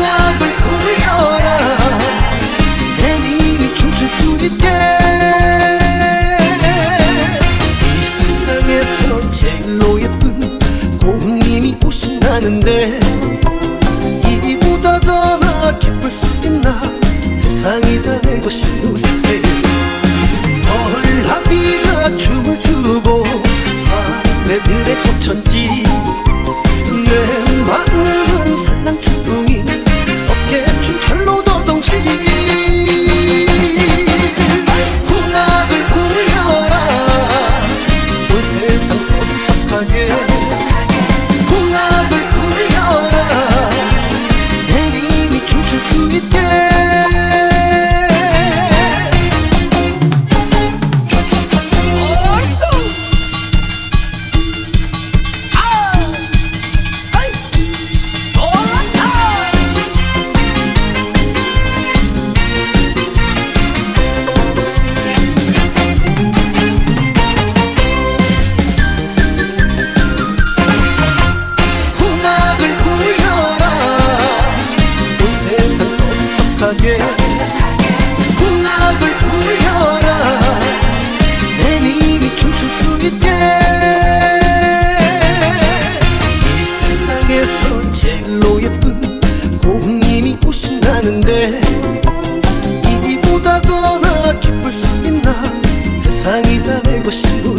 궁합을 려라. 내님이 춤출 수 있게. 이 세상에서 제일로 예쁜 고흥님이 오신다는데 이보다 더 나 기쁠 수 있나? 세상이 다 것이 우세 헐하비가 춤을 추고 사내들의 꽃천지? 내 마음은 살랑 춤풍이 ayer 오신다는데 이보다 더 나 기쁠 수 있나? 세상이 다내 것이로세